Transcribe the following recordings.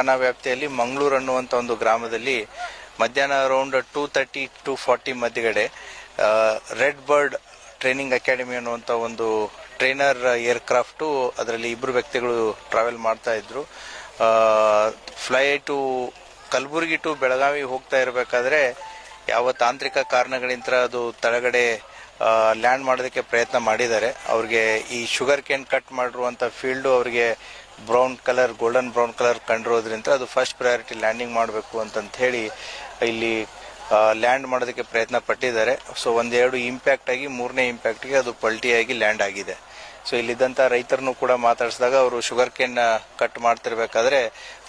ಠಾಣಾ ವ್ಯಾಪ್ತಿಯಲ್ಲಿ ಮಂಗಳೂರು ಅನ್ನುವಂಥ ಒಂದು ಗ್ರಾಮದಲ್ಲಿ ಮಧ್ಯಾಹ್ನ around two thirty to forty ಮಧ್ಯಗಡೆ red bird training academy ಅನ್ನುವಂಥ ಒಂದು ಟ್ರೈನರ್ ಏರ್ಕ್ರಾಫ್ಟು ಅದರಲ್ಲಿ ಇಬ್ಬರು ವ್ಯಕ್ತಿಗಳು ಟ್ರಾವೆಲ್ ಮಾಡ್ತಾ ಇದ್ರು. Fly to Kalaburagi to Belagavi ಹೋಗ್ತಾ ಇರಬೇಕಾದ್ರೆ ಯಾವ ತಾಂತ್ರಿಕ ಕಾರಣಗಳಿಂದ ಅದು ತಳಗಡೆ ಲ್ಯಾಂಡ್ ಮಾಡೋದಕ್ಕೆ ಪ್ರಯತ್ನ ಮಾಡಿದ್ದಾರೆ. ಅವ್ರಿಗೆ ಈ ಶುಗರ್ ಕೇನ್ ಕಟ್ ಮಾಡಿರುವಂಥ ಫೀಲ್ಡು ಅವರಿಗೆ brown colour golden brown colour ಕಂಡಿರೋದ್ರಿಂದ ಅದು ಫಸ್ಟ್ ಪ್ರಯಾರಿಟಿ ಲ್ಯಾಂಡಿಂಗ್ ಮಾಡಬೇಕು ಅಂತಂತ ಹೇಳಿ ಇಲ್ಲಿ ಲ್ಯಾಂಡ್ ಮಾಡೋದಕ್ಕೆ ಪ್ರಯತ್ನ ಪಟ್ಟಿದ್ದಾರೆ. ಸೊ ಒಂದೆರಡು ಇಂಪ್ಯಾಕ್ಟ್ ಆಗಿ, ಮೂರನೇ ಇಂಪ್ಯಾಕ್ಟ್ಗೆ ಅದು ಪಲ್ಟಿಯಾಗಿ ಲ್ಯಾಂಡ್ ಆಗಿದೆ. ಸೊ ಇಲ್ಲಿದ್ದಂಥ ರೈತರನ್ನು ಕೂಡ ಮಾತಾಡಿಸಿದಾಗ ಅವರು ಶುಗರ್ ಕೇನ್ ಕಟ್ ಮಾಡ್ತಿರ್ಬೇಕಾದ್ರೆ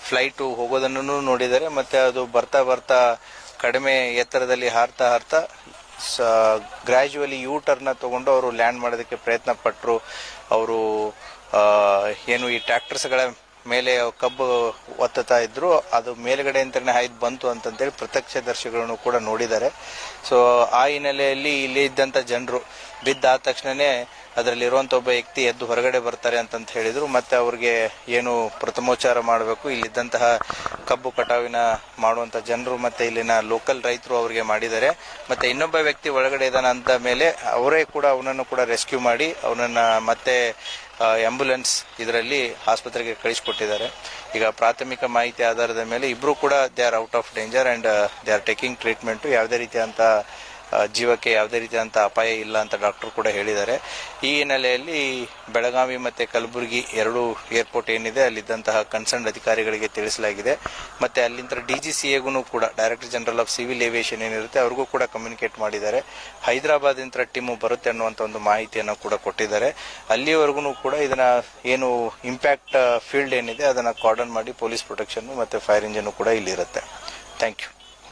ಫ್ಲೈಟು ಹೋಗೋದನ್ನು ನೋಡಿದ್ದಾರೆ. ಮತ್ತು ಅದು ಬರ್ತಾ ಬರ್ತಾ ಕಡಿಮೆ ಎತ್ತರದಲ್ಲಿ ಹಾರ್ತಾ ಹಾರ್ತಾ ಗ್ರ್ಯಾಜುವಲಿ ಯೂ ಟರ್ನ ತಗೊಂಡು ಅವರು ಲ್ಯಾಂಡ್ ಮಾಡೋದಕ್ಕೆ ಪ್ರಯತ್ನ ಪಟ್ಟರು ಅವರು ಏನು ಈ ಟ್ರ್ಯಾಕ್ಟರ್ಸ್ಗಳ ಮೇಲೆ ಕಬ್ಬು ಒತ್ತುತ್ತಾ ಇದ್ರು. ಅದು ಮೇಲ್ಗಡೆ ಅಂತಾನೆ ಹಾಯ್ದು ಬಂತು ಅಂತಂತೇಳಿ ಪ್ರತ್ಯಕ್ಷದರ್ಶಿಗಳನ್ನು ಕೂಡ ನೋಡಿದ್ದಾರೆ. ಸೊ ಆ ಹಿನ್ನೆಲೆಯಲ್ಲಿ ಇಲ್ಲಿ ಇದ್ದಂಥ ಜನರು ಬಿದ್ದಾದ ತಕ್ಷಣನೇ ಅದರಲ್ಲಿರುವಂಥ ಒಬ್ಬ ವ್ಯಕ್ತಿ ಎದ್ದು ಹೊರಗಡೆ ಬರ್ತಾರೆ ಅಂತಂತ ಹೇಳಿದ್ರು. ಮತ್ತೆ ಅವ್ರಿಗೆ ಏನು ಪ್ರಥಮೋಚಾರ ಮಾಡಬೇಕು? ಇಲ್ಲಿದ್ದಂತಹ ಕಬ್ಬು ಕಟಾವಿನ ಮಾಡುವಂತ ಜನರು ಮತ್ತೆ ಇಲ್ಲಿನ ಲೋಕಲ್ ರೈತರು ಅವರಿಗೆ ಮಾಡಿದ್ದಾರೆ. ಮತ್ತೆ ಇನ್ನೊಬ್ಬ ವ್ಯಕ್ತಿ ಒಳಗಡೆ ಇದ್ದಾನ ಅಂತ ಮೇಲೆ ಅವರೇ ಕೂಡ ಅವನನ್ನು ಕೂಡ ರೆಸ್ಕ್ಯೂ ಮಾಡಿ ಅವನನ್ನ ಮತ್ತೆ ಆಂಬ್ಯುಲೆನ್ಸ್ ಇದರಲ್ಲಿ ಆಸ್ಪತ್ರೆಗೆ ಕಳಿಸಿಕೊಟ್ಟಿದ್ದಾರೆ. ಈಗ ಪ್ರಾಥಮಿಕ ಮಾಹಿತಿ ಆಧಾರದ ಮೇಲೆ ಇಬ್ರು ಕೂಡ they are out of danger and they are taking treatment ಯಾವುದೇ ರೀತಿಯಂತ ಜೀವಕ್ಕೆ ಯಾವುದೇ ರೀತಿಯಾದಂಥ ಅಪಾಯ ಇಲ್ಲ ಅಂತ ಡಾಕ್ಟರ್ ಕೂಡ ಹೇಳಿದ್ದಾರೆ. ಈ ಹಿನ್ನೆಲೆಯಲ್ಲಿ ಬೆಳಗಾವಿ ಮತ್ತು ಕಲಬುರಗಿ ಎರಡು ಏರ್ಪೋರ್ಟ್ ಏನಿದೆ, ಅಲ್ಲಿದ್ದಂತಹ ಕನ್ಸರ್ನ್ ಅಧಿಕಾರಿಗಳಿಗೆ ತಿಳಿಸಲಾಗಿದೆ. ಮತ್ತು ಅಲ್ಲಿಂದ ಡಿ ಜಿ ಸಿ ಎಗೂ ಕೂಡ director general of civil aviation ಏನಿರುತ್ತೆ, ಅವ್ರಿಗೂ ಕೂಡ ಕಮ್ಯುನಿಕೇಟ್ ಮಾಡಿದ್ದಾರೆ. ಹೈದರಾಬಾದ್ ಇಂದ ಟೀಮು ಬರುತ್ತೆ ಅನ್ನುವಂಥ ಒಂದು ಮಾಹಿತಿಯನ್ನು ಕೂಡ ಕೊಟ್ಟಿದ್ದಾರೆ. ಅಲ್ಲಿವರೆಗೂ ಕೂಡ ಇದನ್ನ ಏನು ಇಂಪ್ಯಾಕ್ಟ್ ಫೀಲ್ಡ್ ಏನಿದೆ, ಅದನ್ನು ಕಾರ್ಡನ್ ಮಾಡಿ ಪೊಲೀಸ್ ಪ್ರೊಟೆಕ್ಷನ್ ಮತ್ತು ಫೈರ್ ಇಂಜಿನ್ ಕೂಡ ಇಲ್ಲಿರುತ್ತೆ. Thank you